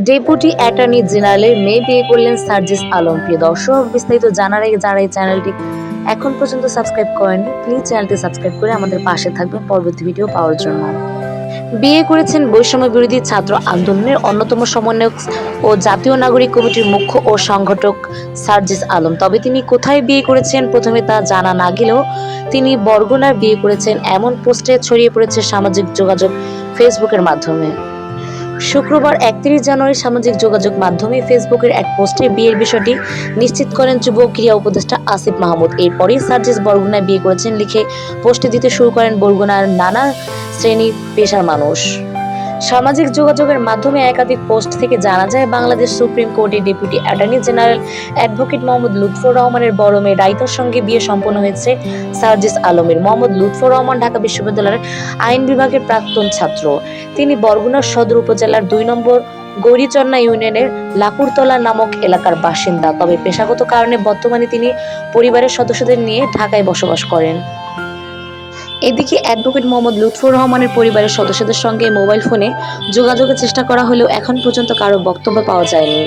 Deputy attorney জেনারেলের মেয়ে বিয়ে করলেন সার্জিস আলম। প্রিয় দর্শক, বিস্তারিত জানার আগে যারা এই চ্যানেলটি এখন পর্যন্ত সাবস্ক্রাইব করেননি, প্লিজ চ্যানেলটি সাবস্ক্রাইব করে আমাদের পাশে থাকবেন পরবর্তী ভিডিও পাওয়ার জন্য। বিয়ে করেছেন বৈষম্য বিরোধী ছাত্র আন্দোলনের অন্যতম সমন্বয়ক ও জাতীয় নাগরিক কমিটির মুখ্য ও সংগঠক সার্জিস আলম। তবে তিনি কোথায় বিয়ে করেছেন প্রথমে তা জানা না গেলেও তিনি বরগুনার বিয়ে করেছেন এমন পোস্টে ছড়িয়ে পড়েছে সামাজিক যোগাযোগ ফেসবুকের মাধ্যমে। শুক্রবার একত্রিশ জানুয়ারি সামাজিক যোগাযোগ মাধ্যমে ফেসবুকের এক পোস্টে বিয়ের বিষয়টি নিশ্চিত করেন যুব ক্রীড়া উপদেষ্টা আসিফ মাহমুদ। এরপরই সার্জিস বরগুনায় বিয়ে করেছেন লিখে পোস্টে দিতে শুরু করেন বরগুনার নানা শ্রেণি পেশার মানুষ। সামাজিক যোগাযোগের মাধ্যমে একাধিক পোস্ট থেকে জানা যায়, বাংলাদেশ সুপ্রিম কোর্টের deputy attorney general advocate Mohammad Lutfar রহমানের বড় মেয়ে রাইতার সঙ্গে বিয়ে সম্পন্ন হয়েছে সার্জিস আলমের। মোহাম্মদ লুৎফর রহমান ঢাকা বিশ্ববিদ্যালয়ের আইন বিভাগের প্রাক্তন ছাত্র। তিনি বরগুনার সদর উপজেলার দুই নম্বর গৌরীচন্না ইউনিয়নের লাকুরতলা নামক এলাকার বাসিন্দা। তবে পেশাগত কারণে বর্তমানে তিনি পরিবারের সদস্যদের নিয়ে ঢাকায় বসবাস করেন। এদিকে অ্যাডভোকেট মোহাম্মদ লুৎফুর রহমানের পরিবারের সদস্যদের সঙ্গে মোবাইল ফোনে যোগাযোগের চেষ্টা করা হলেও এখন পর্যন্ত কারও বক্তব্য পাওয়া যায়নি।